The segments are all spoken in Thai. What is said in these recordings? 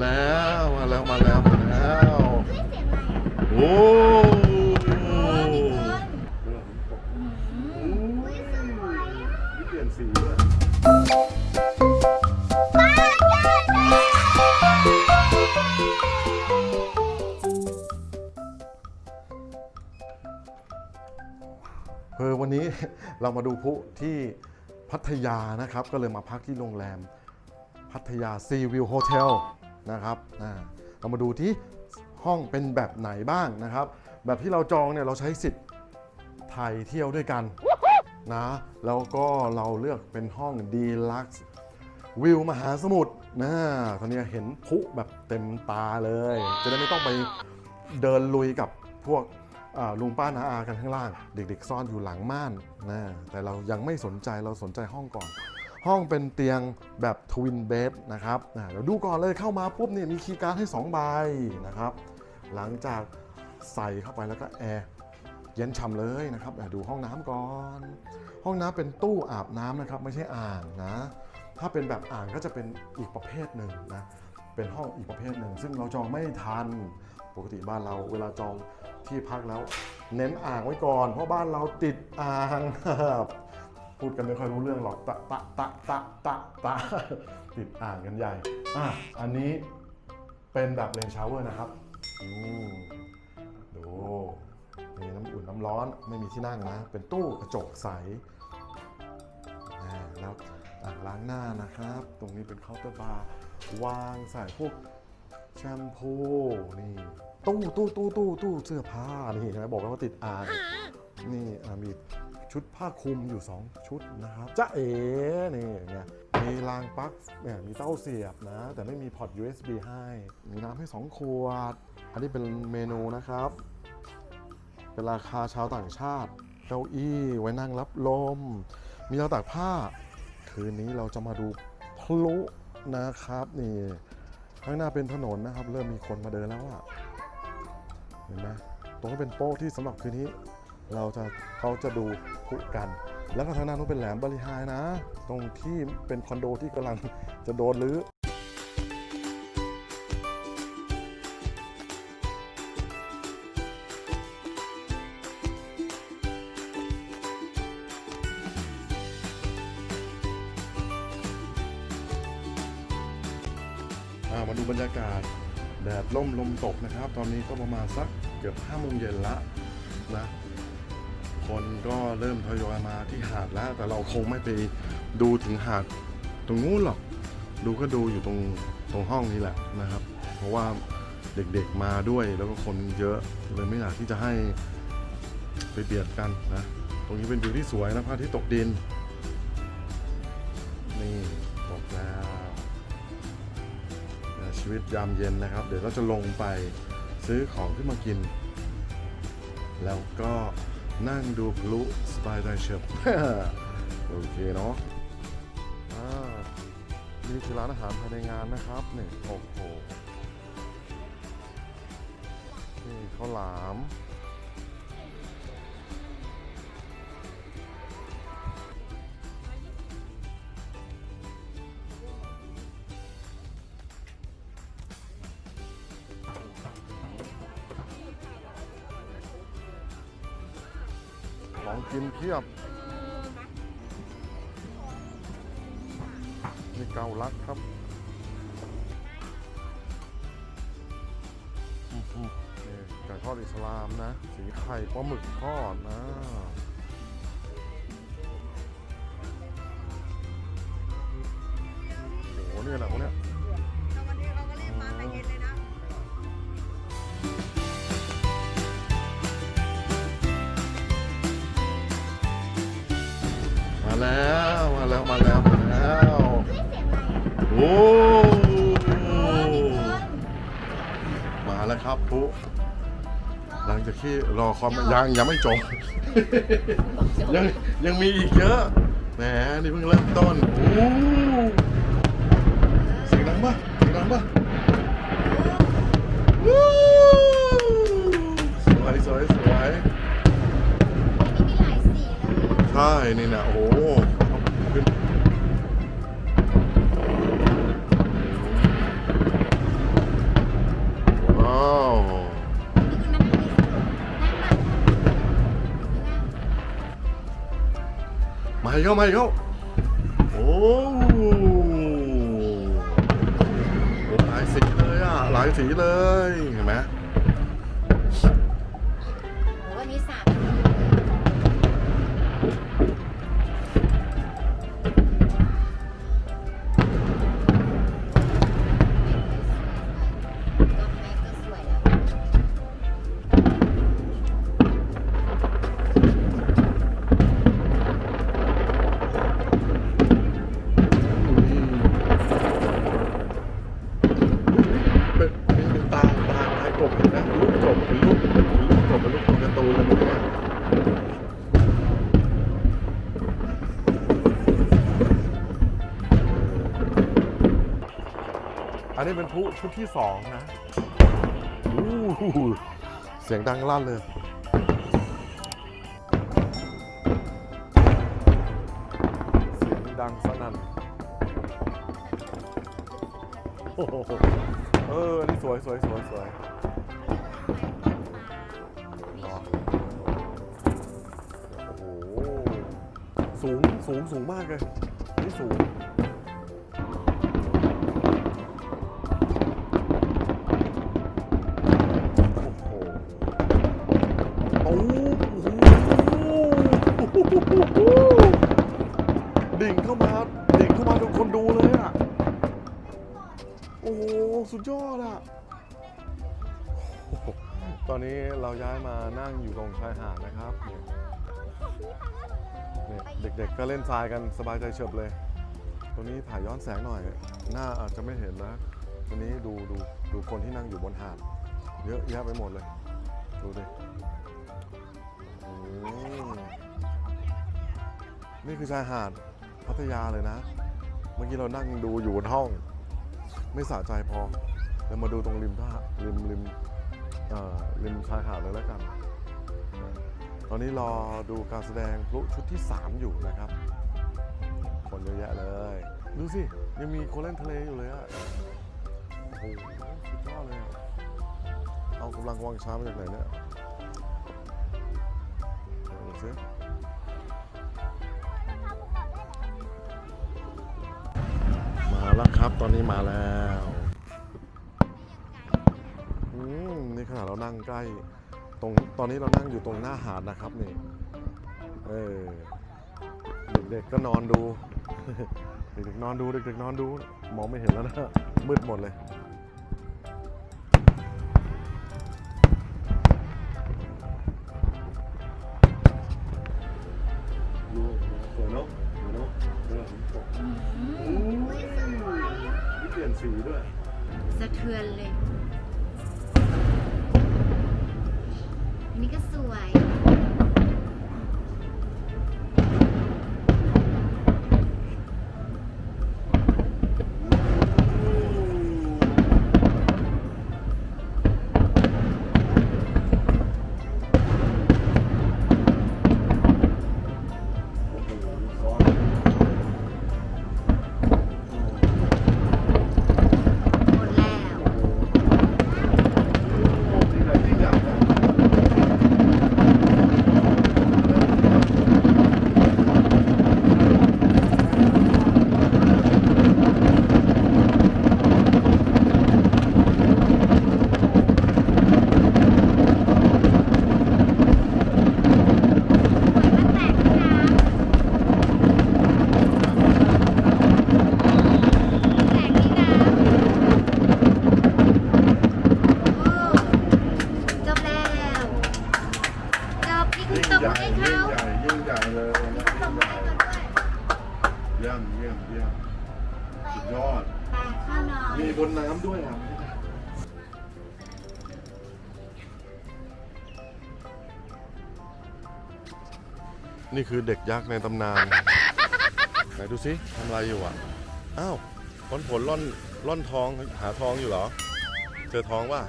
แล้วมาแล้วมาแล้วมาแล้วโอ้เงินอือุ้ยสวยอะนี่เปลี่ยนสีเลยป้าเจ๊เจ๊เออวันนี้เรามาดูพุที่พัทยานะครับ ก็เลยมาพักที่โรงแรมพัทยาซีวิวโฮเทล นะครับเรามาดูที่ห้องเป็นแบบไหนบ้างนะครับ แบบที่เราจองเนี่ยเราใช้สิทธิ์ไทยเที่ยวด้วยกันนะแล้วก็เราเลือกเป็นห้องดีลักซ์วิวมหาสมุทรนะตอนนี้เห็นพุแบบเต็มตาเลย จะได้ไม่ต้องไปเดินลุยกับพวกลุงป้านาอากันข้างล่าง เด็กๆ ซ่อนอยู่หลังม่านนะแต่เรายังไม่สนใจเราสนใจห้องก่อน ห้องเป็นเตียงแบบทวินเบดนะครับเดี๋ยวดูก่อนเลยเข้ามาปุ๊บเนี่ยมีคีย์การ์ดให้ 2 ใบนะครับ หลังจากใส่เข้าไปแล้วก็แอร์เย็นฉ่ำเลยนะครับดูห้องน้ำก่อน ห้องน้ำเป็นตู้อาบน้ำนะครับไม่ใช่อ่างนะ ถ้าเป็นแบบอ่างก็จะเป็นอีกประเภทหนึ่งนะเป็นห้องอีกประเภทหนึ่ง ซึ่งเราจองไม่ทันปกติบ้านเราเวลาจองที่พักแล้ว เน้นอ่างไว้ก่อน เพราะบ้านเราติดอ่าง พูดกันไม่ค่อยรู้เรื่องหรอกตะตะตะตะตะตะติดอ่างกันใหญ่อะอันนี้เป็นแบบเลนชาวเวอร์นะครับอืมดูมีน้ำอุ่นน้ำร้อนไม่มีที่นั่งนะ เป็นตู้กระจกใสแล้วอ่างล้างหน้านะครับ ตรงนี้เป็นเคาน์เตอร์บาร์วางใส่พวกแชมพูนี่ตู้ตู้ตู้ตู้ตู้เสื้อผ้านี่เห็นไหมบอกแล้วว่าติดอ่างนี่มี ชุดผ้าคลุมอยู่ 2 ชุดนะครับจ้าเอ๋นี่อย่างเงี้ยมีรางปลั๊กเนี่ยมีเต้าเสียบนะ แต่ไม่มีพอร์ต USB ให้ มีน้ำให้ 2 ขวด อันนี้เป็นเมนูนะครับ เป็นราคาชาวต่างชาติเก้าอี้ไว้นั่งรับลม มีเราตากผ้า คืนนี้เราจะมาดูพลุนะครับ นี่ข้างหน้าเป็นถนนนะครับ เริ่มมีคนมาเดินแล้วอะเห็นไหมตรงนี้เป็นโป๊ะที่สำหรับคืนนี้ เราจะเขาจะดูพุกัน แล้วก็ทางหน้านู้นเป็นแหลมบริหายนะ ตรงที่เป็นคอนโดที่กำลังจะโดนรื้อมาดูบรรยากาศแดดล่มลมตกนะครับ ตอนนี้ก็ประมาณสักเกือบ5โมงเย็นละนะ คนก็เริ่มทยอยมาที่หาดแล้ว แต่เราคงไม่ไปดูถึงหาดตรงนู้นหรอก ดูก็ดูอยู่ตรงตรงห้องนี้แหละนะครับ เพราะว่าเด็กๆมาด้วยแล้วก็คนเยอะเลยไม่อยากที่จะให้ไปเบียดกันนะ ตรงนี้เป็นวิวที่สวยนะพระอาทิตย์ตกดิน นี่ตกแล้วชีวิตยามเย็นนะครับ เดี๋ยวเราจะลงไปซื้อของขึ้นมากิน แล้วก็ นั่งดูพลุสบายใจเชียวโอเคเนาะอ่านี่คือร้านอาหารภายในงานนะครับนี่โอ้โหนี่ข้าวหลาม ของกินเพียบ นี่เกาลัดครับนี่ไก่ทอดอิสลามนะ สีไข่ปลาหมึกทอดนะโอ้โหนี่แหละพวกเนี้ย แล้วมาแล้วมาแล้วมาแล้วเฮ้ยเสียงอะไรอะโอ้มีเงินมาแล้วครับปุ๊หลังจากที่รอความยังยังไม่จบยังยังมีอีกเยอะแหมนี่เพิ่งเริ่มต้นโอ้เสียงดังปะเสียงดังปะวู้สวยสวยสวยมีหลายสีเลยใช่นี่นะโอ้ อีกเข้ามาอีกเข้าโอ้โหหลายสีเลยอะหลายสีเลยเห็นไหม นนี้เป็นพลุชุดที่สองนะอู้หูเสียงดังลั่นเลย เสียงดังสนั่นโอ้โหเออ นี่สวยสวยสวยสวยโอ้โหสูง สูง สูงมากเลย นี่สูง ดิ่งเข้ามาเด่งเข้ามาดูคนดูเลยอะ โอ้โห สุดยอดอะ ตอนนี้เราย้ายมานั่งอยู่ตรงชายหาดนะครับเนี่ยเด็กๆก็เล่นทรายกันสบายใจเฉบเลย ตรงนี้ถ่ายย้อนแสงหน่อย หน้าอาจจะไม่เห็นนะตรงนี้ดูดูดูคนที่นั่งอยู่บนหาด เยอะแยะไปหมดเลย ดูดินี่คือชายหาด พัทยาเลยนะ เมื่อกี้เรานั่งดูอยู่บนห้อง ไม่สะใจพอเรามาดูตรงริมท่าริมริมเอ่อริมชายหาดเลยแล้วกัน ตอนนี้รอดูการแสดงพลุชุดที่ 3 อยู่นะครับ คนเยอะแยะเลย ดูสิ ยังมีคนเล่นทะเลอยู่เลยอะโอ้โหสุดยอดเลยเอากำลังวังช้ามาจากไหนเนี่ยดูสิ ตอนนี้มาแล้วอืมนี่ขนาดเรานั่งใกล้ ตรงตอนนี้เรานั่งอยู่ตรงหน้าหาดนะครับนี่ เออ เด็กๆก็นอนดู เด็กๆนอนดู เด็กๆนอนดู มองไม่เห็นแล้วนะ มืดหมดเลย ด้วยอะนี่คือเด็กยักษ์ในตำนาน ไหนดูสิทำอะไรอยู่อะ อ้าวผลผลล่อนล่อนทองหาทองอยู่เหรอ เจอทองป่ะ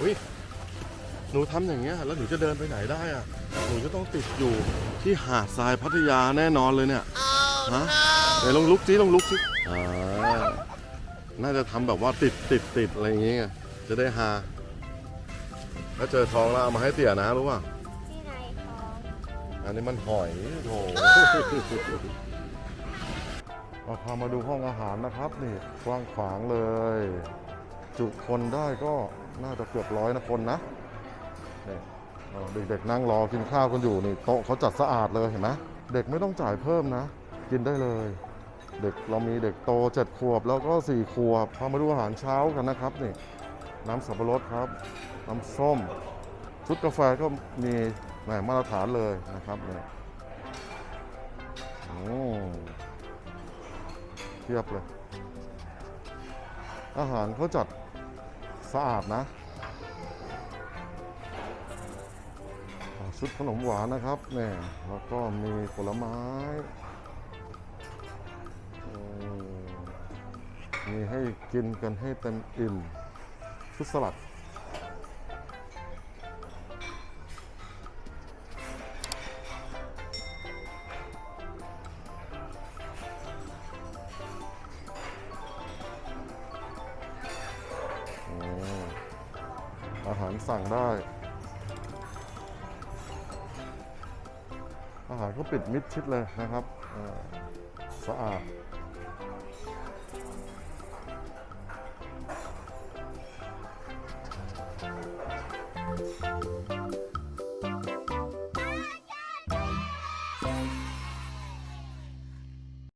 อุ้ยหนูทำอย่างเงี้ยแล้วหนูจะเดินไปไหนได้อะ หนูจะต้องติดอยู่ที่หาดทรายพัทยาแน่นอนเลยเนี่ย ฮะไหนลองลุกสิลองลุกสิอ่า น่าจะทำแบบว่าติดติดติดอะไรอย่างเงี้ยจะได้หาถ้าเจอทองแล้วเอามาให้เตี่ยนะรู้ป่ะที่ไหนของอันนี้มันหอยโถเราพามาดูห้องอาหารนะครับนี่กว้างขวางเลย จุคนได้ก็น่าจะเกือบร้อยนะคนนะนี่เออเด็กๆนั่งรอกินข้าวกันอยู่นี่โต๊ะเขาจัดสะอาดเลยเห็นไหมเด็กไม่ต้องจ่ายเพิ่มนะ กินได้เลย เด็กเรามีเด็กโตเจ็ดขวบแล้วก็สี่ขวบพามาดูอาหารเช้ากันนะครับนี่น้ำสับปะรดครับ น้ำส้ม ชุดกาแฟก็มีแหมมาตรฐานเลยนะครับเนี่ยอืมเทียบเลย อาหารเขาจัดสะอาดนะชุดขนมหวานนะครับเนี่ยแล้วก็มีผลไม้ มีให้กินกันให้เต็มอิ่มชุดสลัด อาหารสั่งได้ อาหารเขาปิดมิดชิดเลยนะครับ สะอาด